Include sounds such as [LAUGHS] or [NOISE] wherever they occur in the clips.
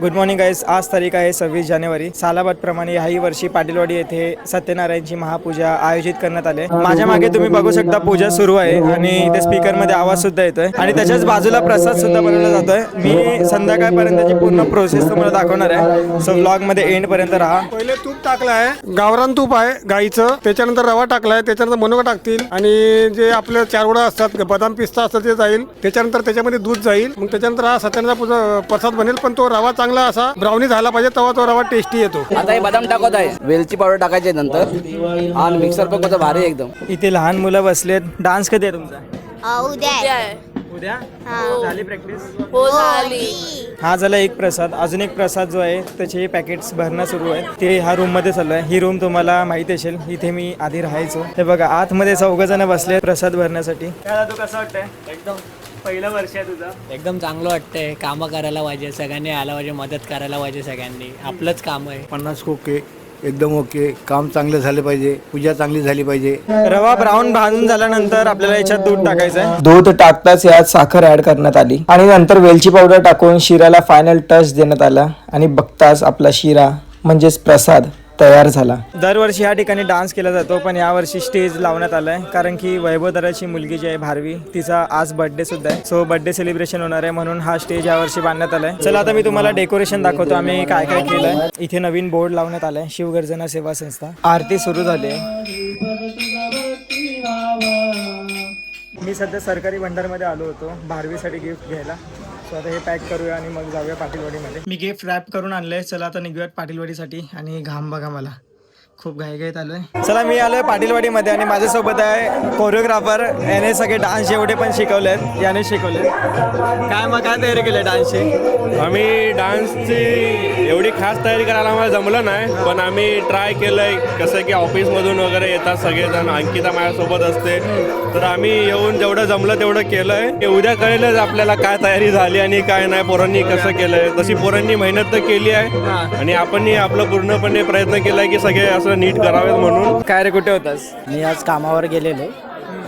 Good morning guys आज तारीख आहे सव्वीस जानेवारी. सालाबादप्रमाणे ह्याही वर्षी पाटीलवाडी येथे सत्यनारायणची महापूजा आयोजित करण्यात आले माझ्या मागे तुम्ही बघू शकता पूजा सुरू आहे आणि इथे स्पीकरमध्ये आवाज सुद्धा येतोय. आणि त्याच्याच बाजूला प्रसाद सुद्धा बनवला जातोय. मी संध्याकाळपर्यंतची पूर्ण प्रोसेस तुम्हाला दाखवणार आहे. सो ब्लॉगमध्ये एंडपर्यंत राहा. पहिले तूप टाकलं आहे. गावरान तूप आहे गाईचं. त्याच्यानंतर रवा टाकलाय त्याच्यानंतर मनोगा टाकतील. आणि जे आपले चारवडा असतात बदाम पिस्ता असतात ते जाईल. त्याच्यानंतर त्याच्यामध्ये दूध जाईल. मग त्याच्यानंतर हा सत्यनारायण पूजा प्रसाद बनेल. पण तो रवा चांगला असा ब्राउनी झाला पाहिजे तेव्हा तो रवा टेस्टी येतो. आता हे बदाम टाकत आहे. वेलची पावडर टाकायची आहे नंतर. आणि मिक्सर पण कसं भारी आहे एकदम. इथे लहान मुलं बसलेत. डान्स कधी आहे तुमचा? उद्या हा. झाली प्रॅक्टिस हो झाली. हा झाला. एक प्रसाद. अजून एक प्रसाद जो आहे त्याचे पॅकेट्स भरणं सुरू आहे. ते ह्या रूममध्ये चालू आहे. ही रूम तुम्हाला माहिती असेल इथे मी आधी राहायचो. हे बघा आतमध्ये चौघ जण बसले प्रसाद भरण्यासाठी. कसं वाटतंय? एकदम. पहिलं वर्ष आहे तुझं. एकदम चांगलं वाटतंय. कामं करायला पाहिजे. सगळ्यांनी आला पाहिजे. मदत करायला पाहिजे सगळ्यांनी. आपलंच काम आहे. पन्नास ओके एकदम ओके. काम चांगलं झालं पाहिजे. पूजा चांगली झाली पाहिजे. रवा ब्राऊन भाजून झाल्यानंतर आपल्याला याच्यात दूध टाकायचं आहे दूध टाकताच यात साखर ऍड करण्यात आली. आणि नंतर वेलची पावडर टाकून शिराला फायनल टच देण्यात आला. आणि बघताच आपला शिरा म्हणजेच प्रसाद तयार झाला. दरवर्षी ह्या ठिकाणी डान्स केला जातो पण यावर्षी स्टेज लावण्यात आलाय. कारण की वैभव दराची मुलगी जी आहे भारवी तिचा आज बर्थडे सुद्धा आहे. सो बर्थडे सेलिब्रेशन होणार आहे म्हणून हा स्टेज यावर्षी बांधण्यात आलाय. चला आता मी तुम्हाला डेकोरेशन दाखवतो. आम्ही काय काय केलंय. इथे नवीन बोर्ड लावण्यात आलाय. शिवगर्जना सेवा संस्था. आरती सुरू झाली मी सध्या सरकारी भंडारमध्ये आलो होतो. बारवीसाठी गिफ्ट घ्यायला. सो आता हे पॅक करूया आणि मग जाऊया पाटीलवाडीमध्ये. मी गिफ्ट रॅप करून आणलंय. चला आता निघूयात पाटीलवाडीसाठी आणि घाम बघा मला. खूप घाईघाईत आलोय. चला मी आलोय पाटीलवाडीमध्ये आणि माझ्यासोबत आहे कोरिओग्राफर याने सगळे डान्स जेवढे पण शिकवले आहेत याने शिकवले काय मग काय तयारी केली डान्सची आम्ही डान्सची एवढी खास तयारी करायला आम्हाला जमलं नाही पण आम्ही ट्राय केलंय कसं की ऑफिसमधून वगैरे येतात सगळेजण अंकिता माझ्यासोबत असते. तर आम्ही येऊन जेवढं जमलं तेवढं केलंय. ते उद्या कळेलच आपल्याला काय तयारी झाली आणि काय नाही पोरांनी कसं केलंय. तशी पोरांनी मेहनत तर केली आहे. आणि आपणही आपलं पूर्णपणे प्रयत्न केलाय की सगळे असं नीट करावेत म्हणून. काय रे कुठे होतास? मी आज कामावर गेलेलो.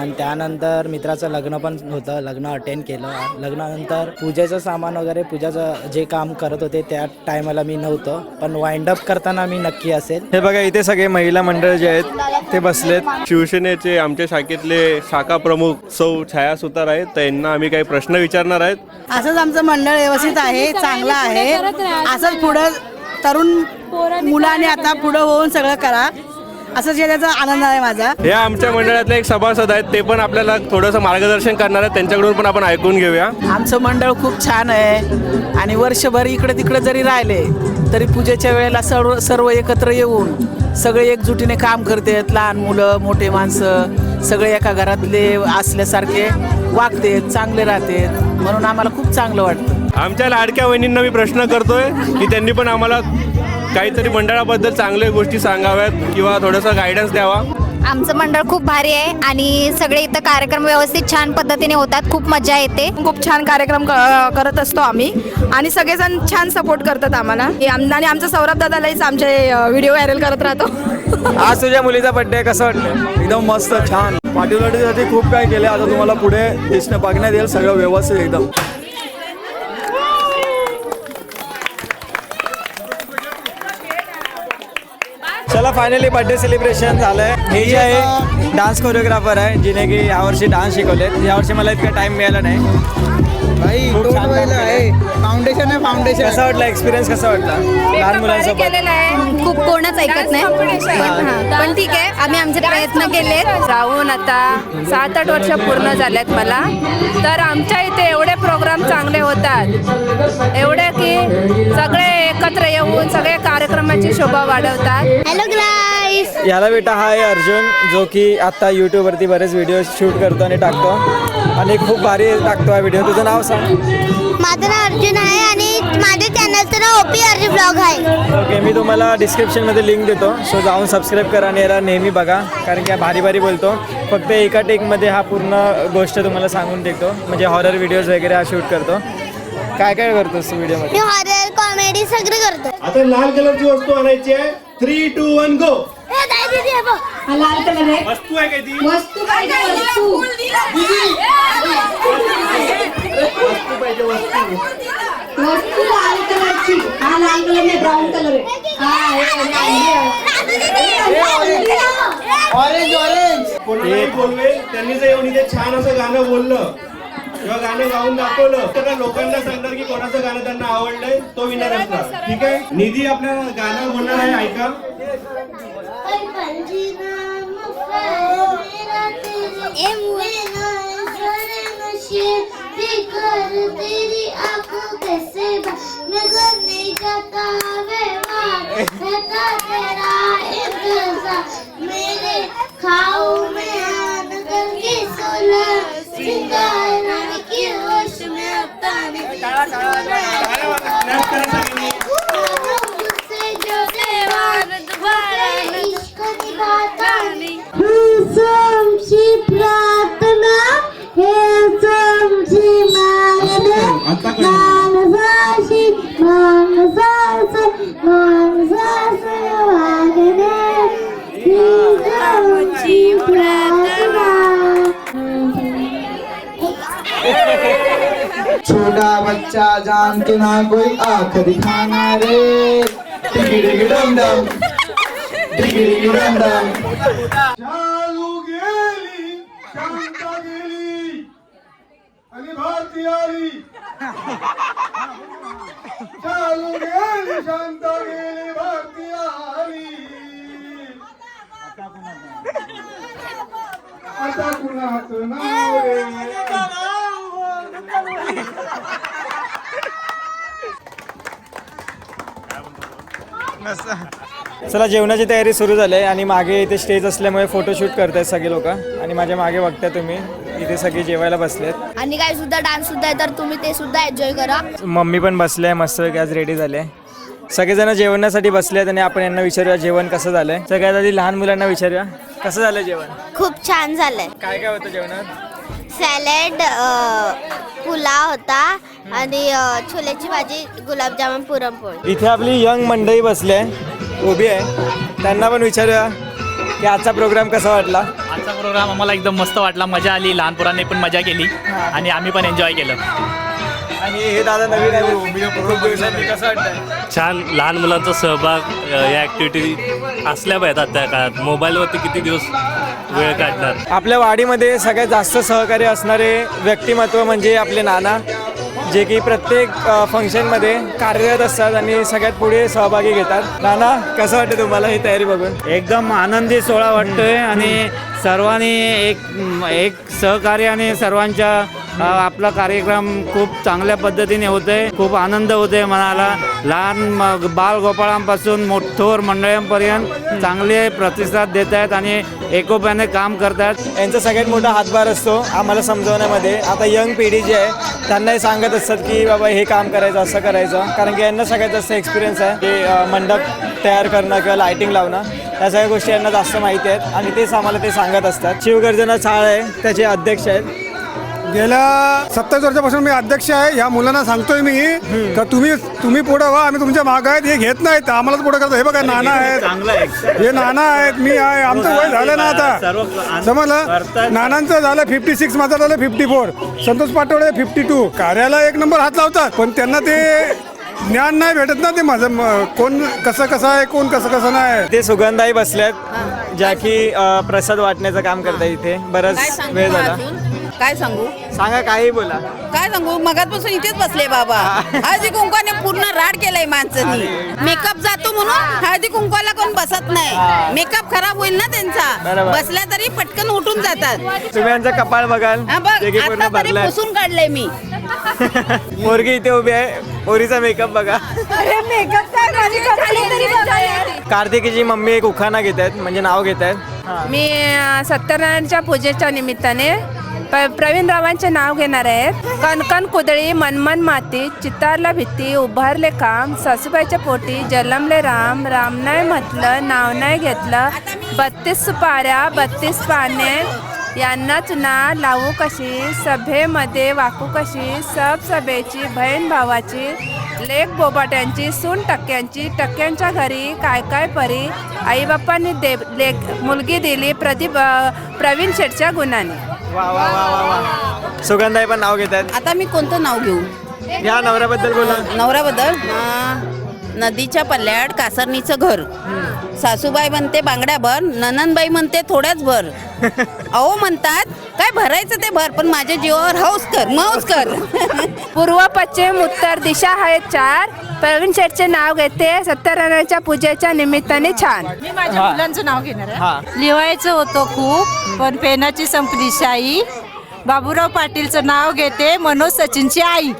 आणि त्यानंतर मित्राचं लग्न पण होतं. लग्न अटेंड केलं. लग्नानंतर पूजेचं सामान वगैरे पूजाचं जे काम करत होते त्या टायमाला मी नव्हतं. पण वाइंड अप करताना मी नक्की असेल. हे बघा इथे सगळे महिला मंडळ जे आहेत ते बसलेत. शिवसेनेचे आमच्या शाखेतले शाखा प्रमुख सौ छाया सुतार आहेत. त्यांना आम्ही काही प्रश्न विचारणार आहेत. असंच आमचं मंडळ व्यवस्थित आहे चांगलं आहे. असंच पुढं तरुण मुलाने आता पुढं होऊन सगळं करा. असंच याचा आनंद आहे माझा. हे आमच्या मंडळातले एक सभासद आहेत ते पण आपल्याला थोडंसं मार्गदर्शन करणार आहेत त्यांच्याकडून पण आपण ऐकून घेऊया. आमचं मंडळ खूप छान आहे आणि वर्षभर इकडे तिकडे जरी राहिले तरी पूजेच्या वेळेला सर्व सर्व एकत्र येऊन सगळे एकजुटीने काम करतात. लहान मुलं मोठे माणसं सगळे एका घरातले असल्यासारखे वागतात चांगले राहतात म्हणून आम्हाला खूप चांगलं वाटतं. आमच्या लाडक्या वहिनींना मी प्रश्न करतोय की त्यांनी पण आम्हाला काहीतरी मंडळाबद्दल चांगल्या गोष्टी सांगाव्यात किंवा थोडंसं गायडन्स द्यावा. आमचं मंडळ खूप भारी आहे आणि सगळे इथं कार्यक्रम व्यवस्थित छान पद्धतीने होतात. खूप मजा येते. खूप छान कार्यक्रम क- करत असतो आम्ही. आणि सगळेजण छान सपोर्ट करतात आम्हाला. हे आम- आणि आमचा सौरभ दादालाच आमचे व्हिडिओ व्हायरल करत राहतो. आज तुझ्या मुलीचा बर्थडे कसं वाटलं? एकदम मस्त छान. पाटीलवाडीसाठी खूप काय केले आता तुम्हाला पुढे दिसणं बघण्यात येईल. सगळं व्यवस्थित एकदम. चला फायनली बर्थडे सेलिब्रेशन झालंय हे जे आहे डान्स कोरिओग्राफर आहे जिने की यावर्षी डान्स शिकवले यावर्षी मला इतका टाइम मिळाला नाही खूप छान. फाउंडेशन आहे फाउंडेशन कसा वाटला एक्सपिरियन्स कसा वाटला? लहान मुलांसोबत? केलेलं आहे. खूप कोणच ऐकत नाही. हां, पण ठीक आहे आम्ही आमचे प्रयत्न केलेत. राहून आता सात आठ वर्ष पूर्ण झाल्यात मला. तर आमच्या इथे एवढे प्रोग्राम चांगले होतात. एवढे की सगळे एकत्र येऊन सगळे कार्यक्रमाची शोभा वाढवतात. हॅलो ग्राईस याला बेटा हा आहे अर्जुन जो की आता यूट्यूबवरती बरेच व्हिडिओ शूट करतो आणि टाकतो. आणि खूप भारी टाकतो हा व्हिडिओ तुझं नाव सांग. माझं नाव अर्जुन आहे आणि माझ्या चॅनलचं नाव ओपी अर्जुन ब्लॉग आहे. ओके मी तुम्हाला डिस्क्रिप्शनमध्ये लिंक देतो. सो जाऊन सबस्क्राईब करा आणि याला नेहमी बघा. कारण की हा भारी भारी बोलतो. फक्त एका टेकमध्ये हा पूर्ण गोष्ट तुम्हाला सांगून देतो. म्हणजे हॉरर व्हिडिओज वगैरे हा शूट करतो. काय काय करतोस तू व्हिडिओमध्ये मी हॉरर कॉमेडी सगळं करतो. आता लाल कलरची वस्तू आणायची आहे. थ्री टू वन गो ए, ताई, दीदी, हे बघ. वस्तू आहे काय ती? वस्तू लाल कलरची. कोणालाही बोलवेल त्यांनी जर येऊन इथे छान असं गाणं बोललं किंवा गाणं गाऊन दाखवलं तर लोकांना सांगणार की कोणाचं गाणं त्यांना आवडलंय तो विनर असणार. ठीक आहे? निधी आपल्या गाणं म्हणणार आहे ऐका. तेरी आंखों के सिवा नजर नहीं जाता व्यवहार रहता तेरा इंतजार मेरे खाओ में आन करके सोला सिंगार की होश में अपना मुझसे जो देवार दोबारा इश्क निभाता सोमची प्रार्थना अच्छा जान के ना कोई आंख दिखाना रे. टिकी टिकी डम डम टिकी टिकी डम डम चालू गेली शांता गेली. आणि भारती आली. चालू गेली शांता गेली भारती आली. आता कुणाचं नाव रे? चला जेवणाची तयारी सुरू झाली आहे आणि मागे इथे स्टेज असल्यामुळे फोटोशूट करतायत सगळे लोक. आणि माझ्या मागे बघताय तुम्ही इथे सगळे जेवायला बसलेत. आणि काय सुद्धा डान्स सुद्धा आहे तर तुम्ही ते सुद्धा एन्जॉय करा. मम्मी पण बसले मस्त आज रेडी झाले. सगळेजण जेवणासाठी बसलेत आणि आपण यांना विचारूया जेवण कसं झालंय? सगळ्यात आधी लहान मुलांना विचारूया कसं झालं जेवण? खूप छान झालंय. काय काय होतं जेवणात? सॅलेड पुलाव होता आणि छोल्याची भाजी गुलाबजामुन पुरणपोळी. इथे आपली यंग मंडळी बसली आहे उभी आहे. त्यांना पण विचारूया की आजचा प्रोग्राम कसा वाटला? आजचा प्रोग्राम आम्हाला एकदम मस्त वाटला मजा आली लहान पोरांनी पण मजा केली आणि आम्ही पण एन्जॉय केलं. आणि हे दादा नवीन आहे कसं छान लहान मुलांचा सहभाग या ऍक्टिव्हिटी असल्या पाहिजेत आजच्या काळात. मोबाईलवरती किती दिवस वेळ काढणार. आपल्या वाडीमध्ये सगळ्यात जास्त सहकार्य असणारे व्यक्तिमत्व म्हणजे आपले नाना जे की प्रत्येक फंक्शनमध्ये कार्यरत असतात आणि सगळ्यात पुढे सहभागी घेतात. नाना कसं वाटतं तुम्हाला ही तयारी बघून? एकदम आनंदी सोहळा वाटतोय आणि सर्वांनी एक एक सहकार्य आणि सर्वांच्या आपला कार्यक्रम खूप चांगल्या पद्धतीने होतोय. खूप आनंद होतोय मनाला. लहान बाल गोपाळांपासून मोठोर मंडळांपर्यंत चांगले प्रतिसाद देत आहेत आणि एकोप्याने काम करतात यांचा सगळ्यात मोठा हातभार असतो आम्हाला समजवण्यामध्ये. आता यंग पिढी जी आहे त्यांनाही सांगत असतात की बाबा हे काम करायचं असं करायचं. कारण की यांना सगळ्यात जास्त एक्सपिरियन्स आहे की मंडप तयार करणं किंवा लायटिंग लावणं. या सगळ्या गोष्टी यांना जास्त माहिती आहेत आणि तेच आम्हाला ते सांगत असतात. शिवगर्जना चाळ आहे त्याचे अध्यक्ष आहेत. गेल्या सत्तावीस वर्षापासून मी अध्यक्ष आहे. ह्या मुलांना सांगतोय मी का तुम्ही तुम्ही पुढे व्हा. आम्ही तुमच्या मागं आहेत. हे घेत नाहीत. आम्हालाच पुढे करतो. हे बघा नाना आहेत. हे नाना आहेत. मी आहे. आमचं वय झालं ना आता. समजलं? नानांचं झालं फिफ्टी सिक्स माझं झालं fifty four Santosh Patole fifty two कार्याला एक नंबर हात लावतात. पण त्यांना ते ज्ञान नाही भेटत ना ते माझं. कोण कसं कसं आहे कोण कसं कसं नाही ते सुगंधाई बसल्यात ज्या की प्रसाद वाटण्याचं काम करतात इथे. बराच वेळ झाला. काय सांगू? सांगा काही बोला. काय सांगू? मगातपासून इथेच बसले बाबा. हळदी कुंकाने पूर्ण राड केलाय माणसांनी. मेकअप जातो म्हणून हळदी कुंकवाला कोण बसत नाही. मेकअप खराब होईल ना त्यांचा. बरोबर. बसल्या तरी पटकन उठून जातात. तुम्ही यांचं कपाळ बघाल. हा बघ. जे की पूर्ण आता तरी भरलंय. पुसून काढलंय मी. [LAUGHS] पोरगी इथे उभी आहे. पोरीचा मेकअप बघा. कार्तिकीची मम्मी एक उखाणा घेत आहेत म्हणजे नाव घेत आहेत मी अ, सत्यनारायणच्या पूजेच्या निमित्ताने प- प्रवीण रावांचे नाव घेणार आहेत. कणकण कुदळी मनमन माती चितारला भीती उभारले काम सासूबाईच्या पोटी जलमले राम राम नाही म्हटलं नाव नाही घेतलं. बत्तीस सुपाऱ्या बत्तीस पाने यांना चुना लावू कशी? सभेमध्ये वाकू कशी? सब सभेची बहीण भावाची लेख बोबाट्यांची सून टक्क्यांची टक्क्यांच्या घरी काय काय परी? आईबापांनी दे लेख मुलगी दिली प्रदीप प्रवीण शेठच्या गुणाने. वा वा वा वा वा. सुगंधाई पण नाव घेत आहेत आता मी कोणतं नाव घेऊ? या नवऱ्याबद्दल बोला. नवऱ्याबद्दल? नदीच्या पल्ल्याड कासरणीचं घर. सासूबाई म्हणते बांगड्या भर. नननबाई म्हणते थोड्याच भर. [LAUGHS] अहो म्हणतात काय भरायचं ते भर पण माझ्या जीवावर हौस कर मौस कर. [LAUGHS] पूर्व पश्चिम उत्तर दिशा आहेत चार. प्रवीण शेठचे नाव घेते सत्यनारायणच्या पूजेच्या निमित्ताने छान. मी माझ्या मुलांचं नाव घेणार आहे. लिवायचं होतं खूप पण पेनाची संपली शाई. बाबूराव पाटीलचं नाव घेते मनोज सचिनची आई.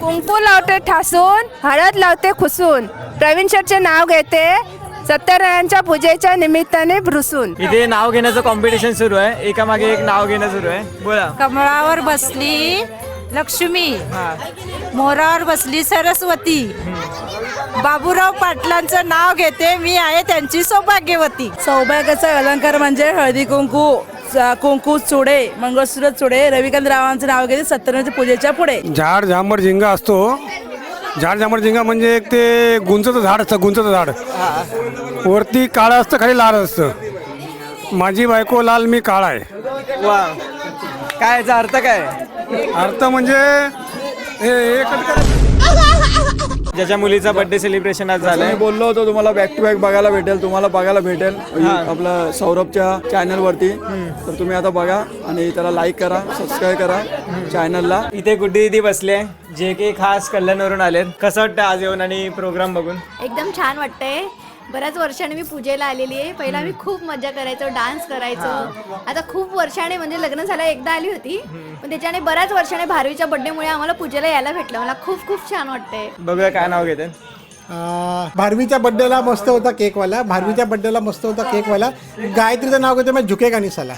कुंकू लावते ठासून हळद लावते खुसून. प्रवीण शेठचे नाव घेते सत्यनारायणच्या पूजेच्या निमित्ताने भ्रुसून इथे नाव घेण्याचं कॉम्पिटिशन सुरू आहे. एका मागे एक नाव घेणं सुरू आहे. बोला. कमळावर बसली लक्ष्मी. मोरावर बसली सरस्वती. बाबूराव पाटलांचं नाव घेते. मी आहे त्यांची सौभाग्यवती. सौभाग्याचा अलंकार म्हणजे हळदी कुंकू. कुंकू चुडे मंगळसूत्र चुडे रविकांत रावांचं नाव घेते सत्यनारायण पूजेच्या पुढे. झाड झांबर झिंगा असतो. झाड झांबर झिंगा म्हणजे एक ते गुंचचं झाड असतं गुंचचं झाड. वरती काळं असतं खाली लाल असतं. माझी बायको लाल मी काळा आहे. वा. काय याचा अर्थ काय? अर्थ म्हणजे हे एकच ज्याच्या मुलीचा बर्थडे सेलिब्रेशन आज झालंय. मी बोललो होतो तुम्हाला बॅक टू बॅक बघायला भेटेल तुम्हाला बघायला भेटेल. आपलं सौरभच्या चॅनलवरती तर तुम्ही आता बघा आणि त्याला लाईक करा सबस्क्राईब करा चॅनलला इथे गुड्डी दिदी बसले? जे की खास कल्याणवरून आलेत. कसं वाटतं आज येऊन आणि प्रोग्राम बघून? एकदम छान वाटतंय. बऱ्याच वर्षाने मी पूजेला आलेली आहे. पहिला मी खूप मजा करायचो डान्स करायचो. आता खूप वर्षाने म्हणजे लग्न झालं एकदा आली होती. पण त्याच्याने बऱ्याच वर्षाने भारवीच्या बड्डेमुळे आम्हाला पूजेला यायला भेटलं. मला खूप खूप छान वाटतंय. बघूया काय नाव घेते. भारवीच्या बड्डेला मस्त होता केकवाला. भारवीच्या बड्डेला मस्त होता केकवाला. गायत्रीचं नाव घेतो मी झुकेगा निसाला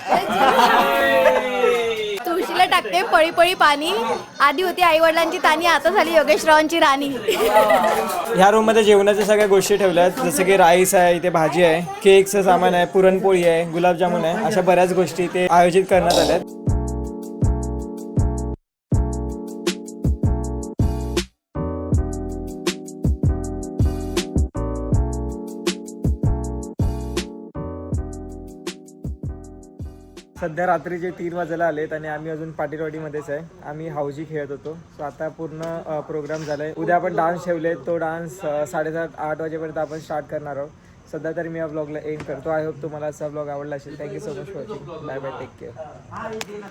ते पळी पळी पाणी आधी होती आई वडिलांची तानी आता झाली योगेशरावांची राणी. ह्या रूममध्ये जेवणाच्या सगळ्या गोष्टी ठेवल्या आहेत. जसं की राईस आहे इथे भाजी आहे केकचं सामान आहे पुरणपोळी आहे गुलाबजामुन आहे अशा बऱ्याच गोष्टी इथे आयोजित करण्यात आल्या आहेत. सध्या रात्रीचे तीन वाजायला आलेत आणि आम्ही अजून पाटीलवाडीमध्येच आहे. आम्ही हाऊजी खेळत होतो. सो आता पूर्ण प्रोग्राम झालाय. उद्या आपण डान्स ठेवले तो डान्स साडेसात आठ वाजेपर्यंत आपण स्टार्ट करणार आहोत. सध्या तरी मी या ब्लॉगला एंड करतो. आय होप तुम्हाला असा ब्लॉग आवडला असेल. Thank you so much for watching bye bye take care